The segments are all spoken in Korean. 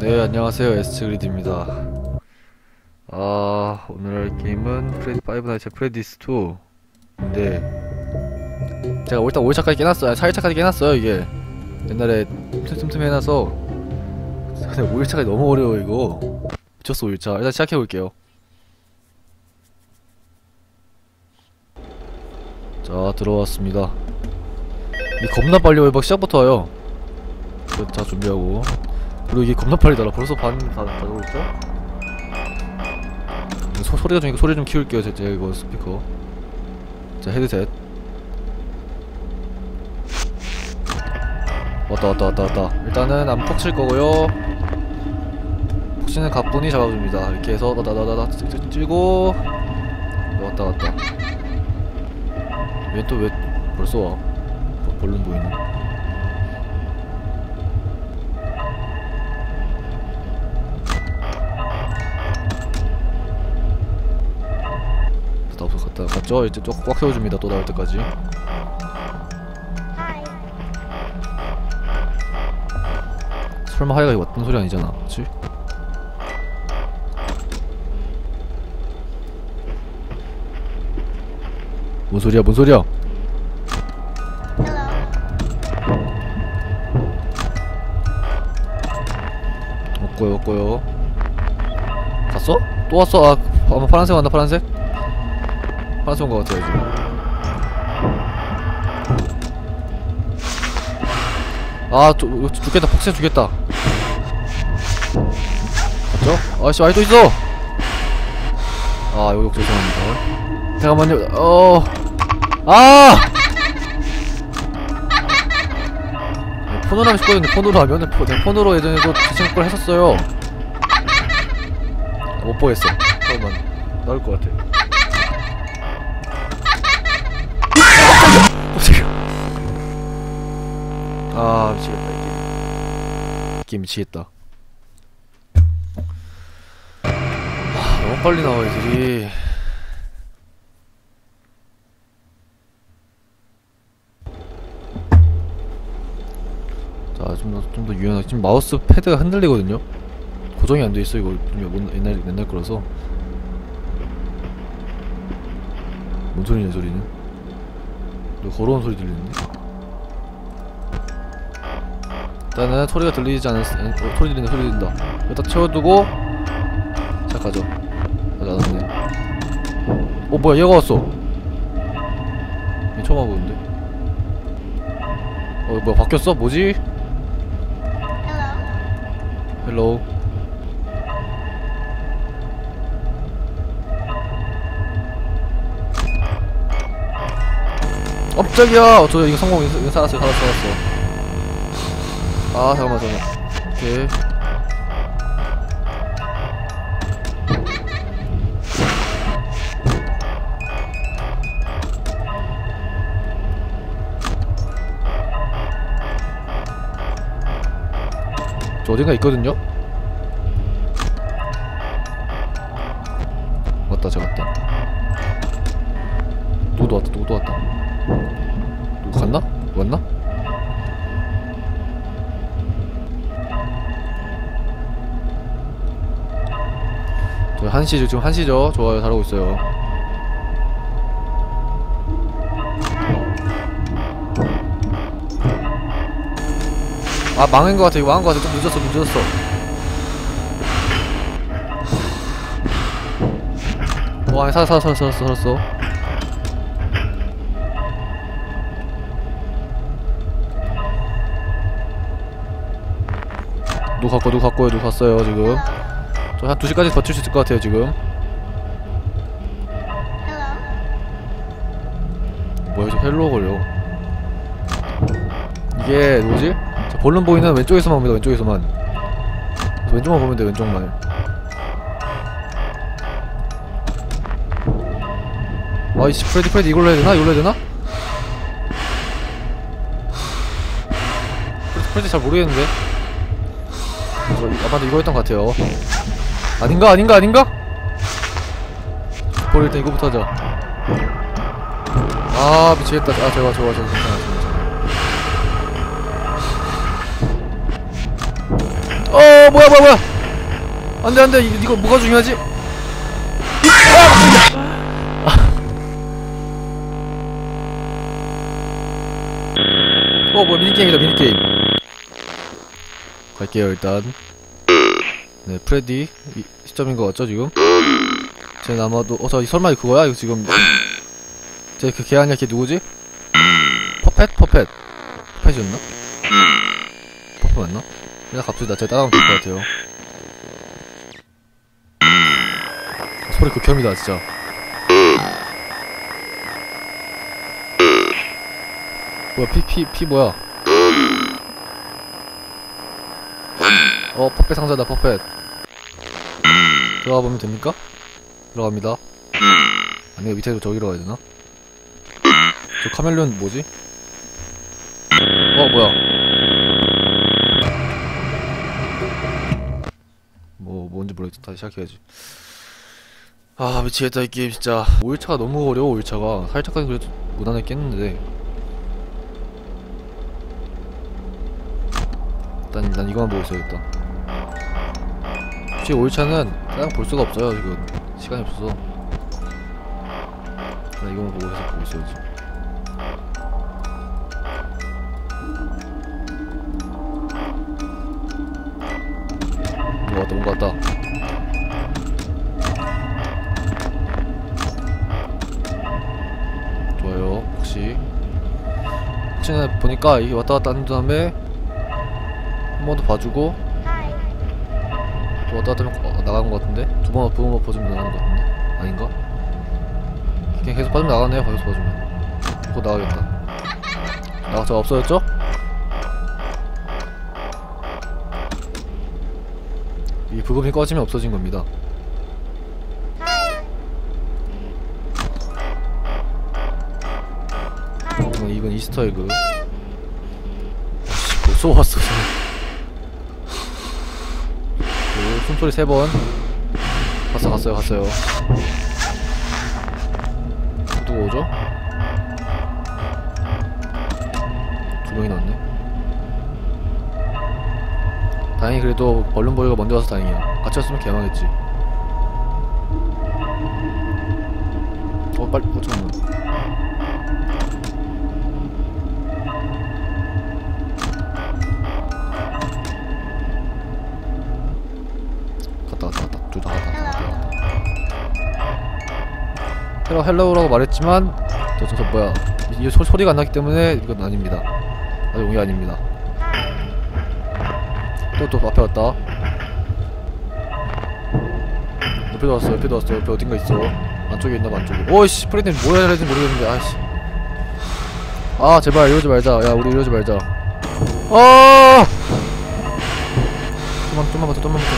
네 안녕하세요. 에스그리드입니다. 아 오늘 할 게임은 프레디 파이브 나이츠 프레디스 2인데 제가 일단 5일차까지 깨놨어요. 4일차까지 깨놨어요 이게. 옛날에 틈틈틈 해놔서. 근데 5일차까지 너무 어려워 이거. 미쳤어 5일차. 일단 시작해볼게요. 자 들어왔습니다. 이 겁나 빨리 와요 막 시작부터 와요. 자 준비하고 그리고 이게 겁나 빨리 달아 벌써 반 다, 다 되고 있죠? 소, 소리가 좀 소리 좀 키울게요. 제, 제 이거 스피커. 자 헤드셋. 왔다 왔다 왔다 왔다. 일단은 안 퍽칠 거고요. 퍽치는 가뿐히 잡아줍니다. 이렇게 해서 다다다다 찌고. 왔다 갔다. 얘또왜 벌써 와? 버- 벌룬 보이네 갔죠? 이제 또꽉 세워줍니다 또 나올 때까지 설마 하이가 이거 왔던 소리 아니잖아 그치? 뭔 소리야 뭔 소리야 없고요 없고요 갔어? 또 왔어? 아 아마 파란색 왔나 파란색? 파란색 온것 같아요 지금. 아 저, 이거 죽겠다. 폭세 죽겠다. 갔죠? 아씨 아직도 있어! 아 요거 죄송합니다. 잠깐만요. 어... 아! 네, 폰으로 하고 싶거든요 폰으로 하면은 포, 내 폰으로 예전에도 지친 걸 했었어요. 아, 못 보겠어. 잠깐만. 나올 것 같아 아 미치겠다 이 게임 게임 미치겠다. 아 너무 빨리 나와 애들이 자좀더 좀 더 유연하게. 지금 마우스 패드가 흔들리거든요. 고정이 안 돼 있어 이거. 좀 옛- 옛날 옛날 거라서. 뭔 소리냐 소리는? 너 걸어온 소리 들리는데 일단은 소리가 들리지 않았 어, 소리 들린다 소리 들린다. 이거 딱 채워두고 시작하죠 맞아 않았네 어 뭐야 얘가 왔어. 얘 처음 와보는데? 어 뭐야 바뀌었어? 뭐지? 헬로우 깜짝이야. 어, 저 이거 성공 이거 살았어요 살았어 살았어 아 잠깐만 잠깐만 오케이 저 어딘가 있거든요? 왔다 잡았다 누구도 왔다 누구도 왔다 누구 갔나? 왔나? 한시죠 지금 한시죠? 좋아요 잘하고 있어요. 아 망한 것 같아. 이거 망한 것 같아. 좀 늦었어 늦었어. 와 살았어 살았어 살았어 살았어 누구 갔고 누구 갔고요 누구 갔어요 지금 저한 2시까지 버틸 수 있을 것 같아요 지금. 뭐야 저 헬로 걸려. 이게 뭐지? 자, 볼륨 보이는 왼쪽에서만 옵니다 왼쪽에서만. 그래서 왼쪽만 보면 돼 왼쪽만. 아이씨 프레디 프레디 이걸로 해야 되나? 이걸로 해야 되나? 프레디, 프레디 잘 모르겠는데. 저 아마도 이거 했던 것 같아요 아닌가? 아닌가? 아닌가? 볼 일단 이거부터 하자. 아 미치겠다. 아 좋아 좋아 좋아 괜찮아 어 뭐야 뭐야 뭐야? 안돼 안돼. 이- 이거 뭐가 중요하지? 어 뭐야 미니게임이다 미니게임. 갈게요 일단 네 프레디 이 시점인 것 같죠 지금? 쟤는 아마도 어저 설마 그거야? 이거 지금. 쟤그 걔 아니야 걔 누구지? 퍼펫? 퍼펫. 퍼펫이었나? 퍼펫 맞나? 그냥 갑시다 제가 따라가면 될 것 같아요. 소리 극혐이다 진짜. 뭐야 피 피 피 뭐야 어 퍼펫 상자다 퍼펫. 들어가 보면 됩니까? 들어갑니다. 아니 밑에로 저기로 가야 되나? 저 카멜레온 뭐지? 어 뭐야? 뭐 뭔지 모르겠어 다시 시작해야지. 아 미치겠다 이 게임 진짜. 5일차가 너무 어려워 5일차가. 4일차까지 그래도 무난하게 깼는데. 일단 난 이거만 보고 있어야겠다 솔직히 5일차는 그냥 볼 수가 없어요 지금. 시간이 없어서. 나 이거만 보고 계속 보고 있어야지 뭔가 왔다 뭔가 왔다. 좋아요 혹시. 혹시나 보니까 이게 왔다 갔다 한 다음에 한 번 더 봐주고 또 왔다 갔다 하면 어, 나가는 것 같은데? 두번두번 봐주면 나가는 것 같은데? 아닌가? 그냥 계속 빠지면 나가네요 계속 봐주면. 곧 나가겠다. 나가자 없어졌죠? 이 부금이 꺼지면 없어진 겁니다. 어, 이건 이스터에그. 못 쏘았어 그 숨소리 세번. 갔어 갔어요 갔어요. 누구 오죠? 두 명이 나왔네. 다행히 그래도 벌룬보이가 먼저 와서 다행이야 같이 왔으면 개망했지. 어 빨리 어 잠깐 헬로 헬로우라고 말했지만 저, 저, 저 뭐야? 이, 이 소, 소리가 안 나기 때문에 이건 아닙니다. 아직 용이 아닙니다. 또 또 앞에 왔다. 옆에도 왔어 옆에도 왔어 옆에 어딘가 있어. 안쪽에 있나 봐 안쪽에. 오이씨 프레드님 뭐야 해야 될지 모르겠는데 아이씨. 아 제발 이러지 말자. 야 우리 이러지 말자. 아! 좀만 좀만 버텨 좀만 버텨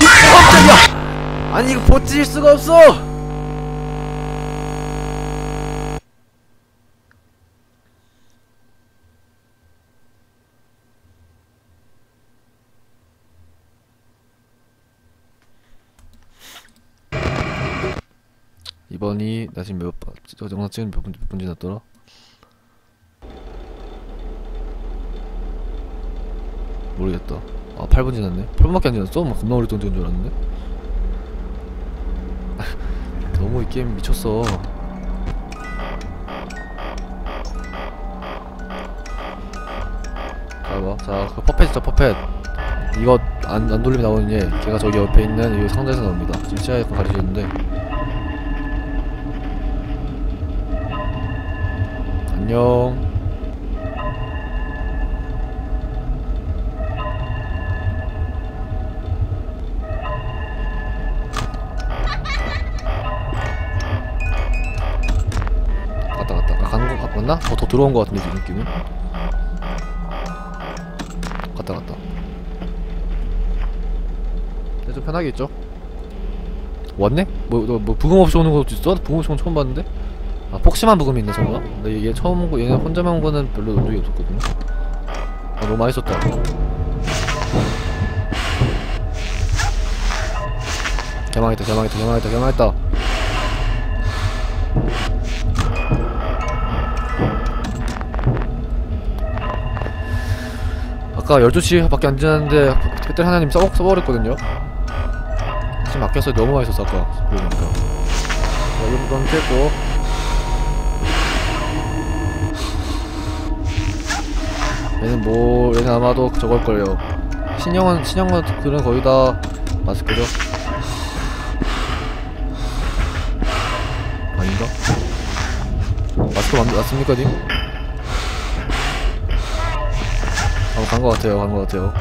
깜짝이야! 아니 이거 버틸 수가 없어 이 번이 나 지금 몇 번, 저 영상 찍은 몇 분, 몇분 지났더라? 모르겠다. 아, 8분 지났네. 8분밖에 안 지났어? 막 겁나 오래 동안 찍은 줄 알았는데. 너무 이 게임 미쳤어. 자, 봐. 자, 그 퍼펫이죠, 퍼펫. 이거 안, 안 돌리면 나오는 얘. 걔가 저기 옆에 있는 이 상자에서 나옵니다. 지금 시야에 약간 가려졌는데. 안녕. 갔다 갔다. 아, 가는 거 맞나? 어, 더 들어온 거 같은데 지금 느낌은. 갔다 갔다. 근데 좀 편하게 있죠? 왔네? 뭐, 너, 뭐 부금 없이 오는 것도 있어? 부금 없이 오는 거 처음 봤는데? 아 폭심한 부금이 있네 설마? 근데 얘 처음 온 거, 얘네 혼자만 온 거는 별로 논 적이 없었거든요. 아 너무 썼다. 개망했다 개망했다 개망했다 개망했다. 아 아까 12시 밖에 안 지났는데 그때 하나님 써, 써버렸거든요. 지금 아껴서 너무 맛있었어 아까. 그러니까. 자 이건 건 깼고 얘는 뭐 얘는 아마도 저걸걸요 신형은 신형들은 거의 다 마스크죠 아닌가? 마스크 맞, 맞습니까 님? 어, 간것 같아요, 간것 같아요.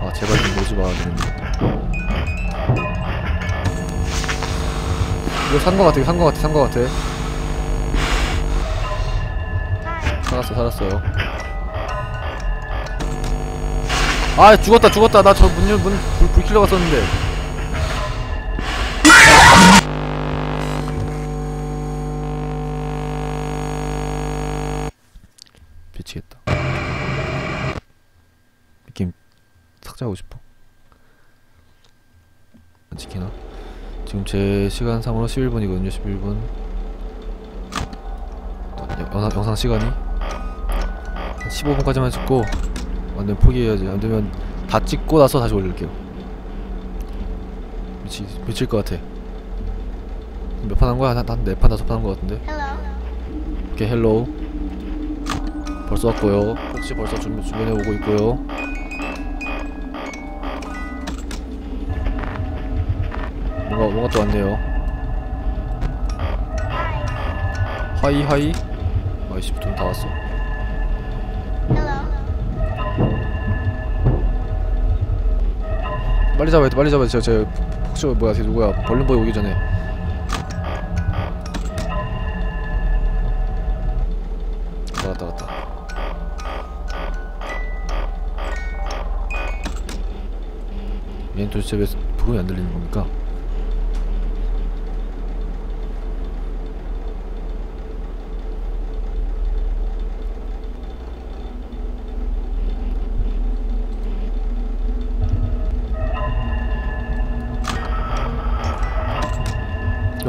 아, 제발 좀 오지 마, 이거 산것 같아, 산것 같아, 산것 같아. 살았어, 살았어요. 아, 죽었다, 죽었다. 나 저 문, 열- 문, 불, 불 켜려 갔었는데. 미치겠다. 느낌 삭제하고 싶어. 안 지키나? 지금 제 시간상으로 11분이거든요, 11분. 영상, 영상 시간이 한 15분까지만 찍고 완전 포기해야지. 안 되면 다 찍고 나서 다시 올릴게요. 미치, 미칠 것 같아. 몇 판 한 거야? 한, 한 4판, 5판 한거 같은데? 오케이, 헬로우. 벌써 왔고요. 혹시 벌써 주, 주변에 오고 있고요. 뭔가 뭔가 또 왔네요. 하이 하이. 아이씨 좀다 왔어. 빨리 잡아야 돼. 빨리 잡아야 돼. 저, 저 혹시 뭐야? 쟤 누구야? 벌룬보이 오기 전에. 왔다 왔다. 얘는 도대체 왜 부금이 안 들리는 겁니까?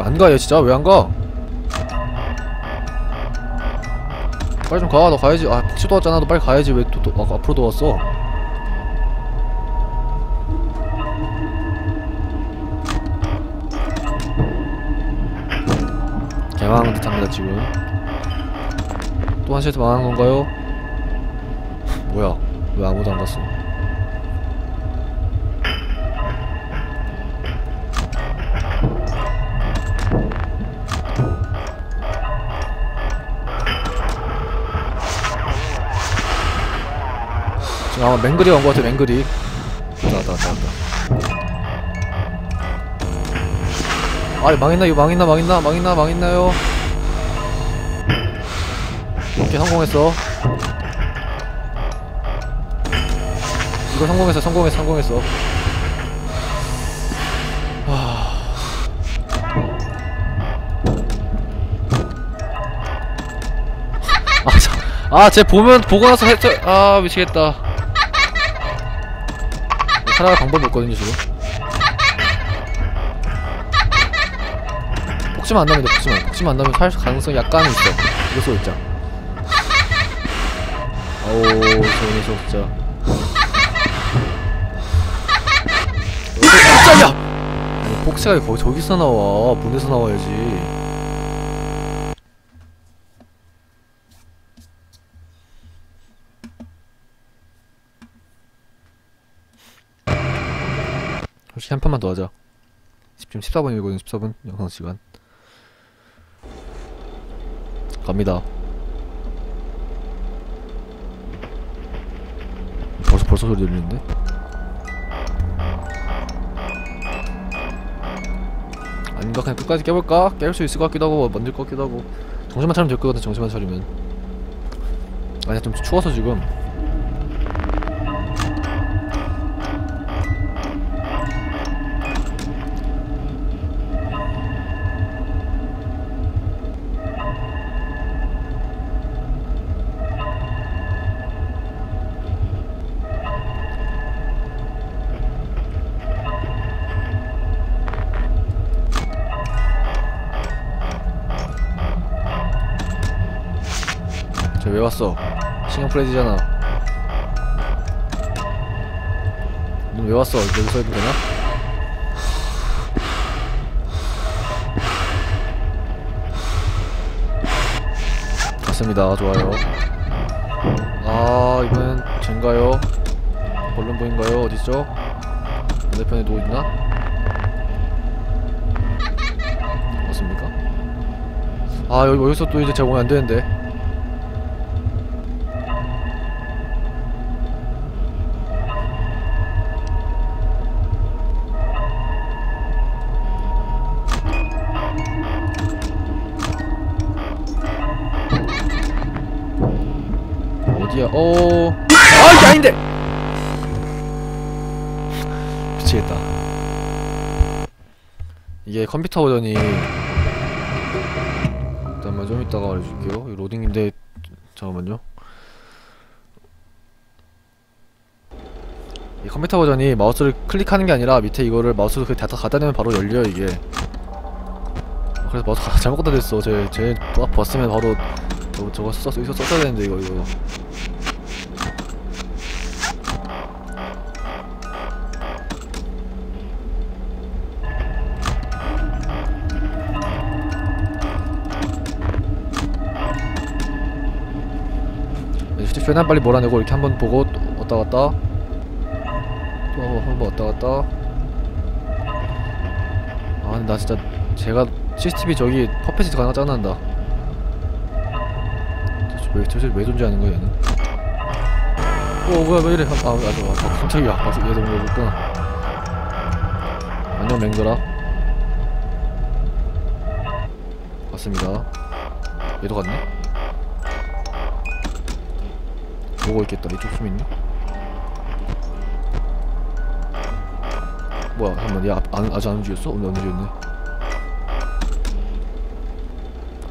안 가, 얘 진짜 왜 안 가? 빨리 좀 가, 너 가야지. 아, 폭시도 왔잖아. 너 빨리 가야지. 왜 또, 또 아, 앞으로 도 왔어? 개망한 듯합니다 지금. 또한 세트 망한 건가요? 뭐야? 왜 아무도 안 갔어? 아마 맹글이 온것 같아 맹글이. 왔다 왔다 아. 망했나 이거 망했나 망했나 망했나 망했나요? 오케이 성공했어. 이거 성공했어 성공했어 성공했어. 아쟤 보면 보고 나서 해쳐 아 미치겠다 살아갈 방법이 없거든요 지금. 폭지만 안 나면 돼 폭지만 폭지만 안 나면 살 가능성이 약간은 있어. 이거 쏘 있자. 아오 저 녀석 진짜. 깜짝이야! 아니 폭스가 거기 저기서 나와. 문에서 나와야지 솔직히 한 판만 더 하자. 지금 14분이거든 14분? 영상 시간. 갑니다. 벌써 벌써 소리 들리는데? 아닌가? 그냥 끝까지 깨볼까? 깰수 있을 것 같기도 하고 만들 것 같기도 하고. 정신만 차리면 될것 같아 정신만 차리면. 아니야 좀 추워서 지금 왜 왔어? 신형 프레디잖아. 넌 왜 왔어? 여기서 해도 되나? 갔습니다. 좋아요. 아, 이번엔 젠가요? 벌룬보인가요? 어딨죠? 반대편에 누구 있나? 맞습니까? 아, 여기, 여기서 또 이제 오면 안 되는데. 어디야? 어. 아, 이게 아닌데. 미치겠다. 이게 컴퓨터 버전이 잠깐만 좀 이따가 말해줄게요. 이 로딩인데 잠깐만요. 이 컴퓨터 버전이 마우스를 클릭하는 게 아니라 밑에 이거를 마우스로 그냥 다 갖다 대면 바로 열려요 이게. 그래서 마우스 잘못 갖다 댔어. 제 제 봤으면 바로 저거 저거 써 이거 썼어야 되는데 이거 이거. 휴대폰에 빨리 몰아내고 이렇게 한번 보고 또 왔다 갔다. 또 한번 왔다 갔다. 아 근데 나 진짜 제가 CCTV 저기 퍼펫이 가나 짜증난다. 도대체 왜, 도대체 왜 존재하는 거야 얘는? 어 뭐야 왜 이래? 아 맞아 맞아. 아, 깜짝이야 아, 얘 너무 예쁘구나. 안녕 맹글아. 갔습니다. 얘도 갔네 뭐가 있겠다. 이쪽 숨 있나? 뭐야 잠깐만. 얘 아, 안, 아직 안 움직였어? 오늘 안 움직였네.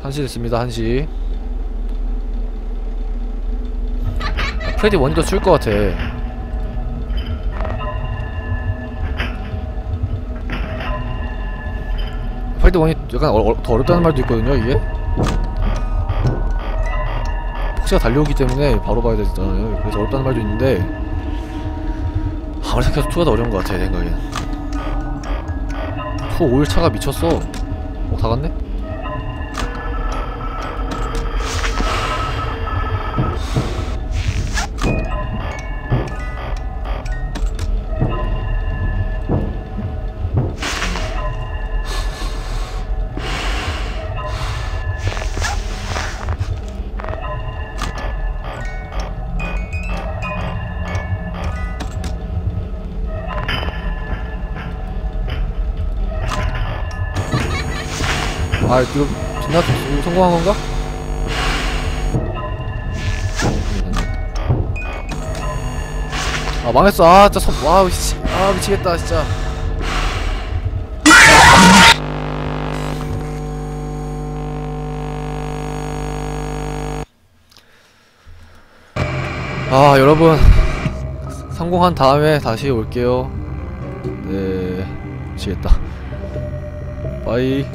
한시 됐습니다 한시. 아, 프레디 원이 더쓸것 같아. 프레디 원이 약간 어, 어, 더 어렵다는 말도 있거든요 이게 폭시가 달려오기 때문에 바로 봐야 되잖아요. 그래서 어렵다는 말도 있는데 아무리 생각해도 2가 더 어려운 것 같아 내 생각엔 2 5일 차가 미쳤어 어, 다 갔네? 아 이거 지나 성공한 건가? 아 망했어. 아 진짜 성 와우 씨. 아 미치겠다 진짜. 아 여러분. 성공한 다음에 다시 올게요. 네 미치겠다. 빠이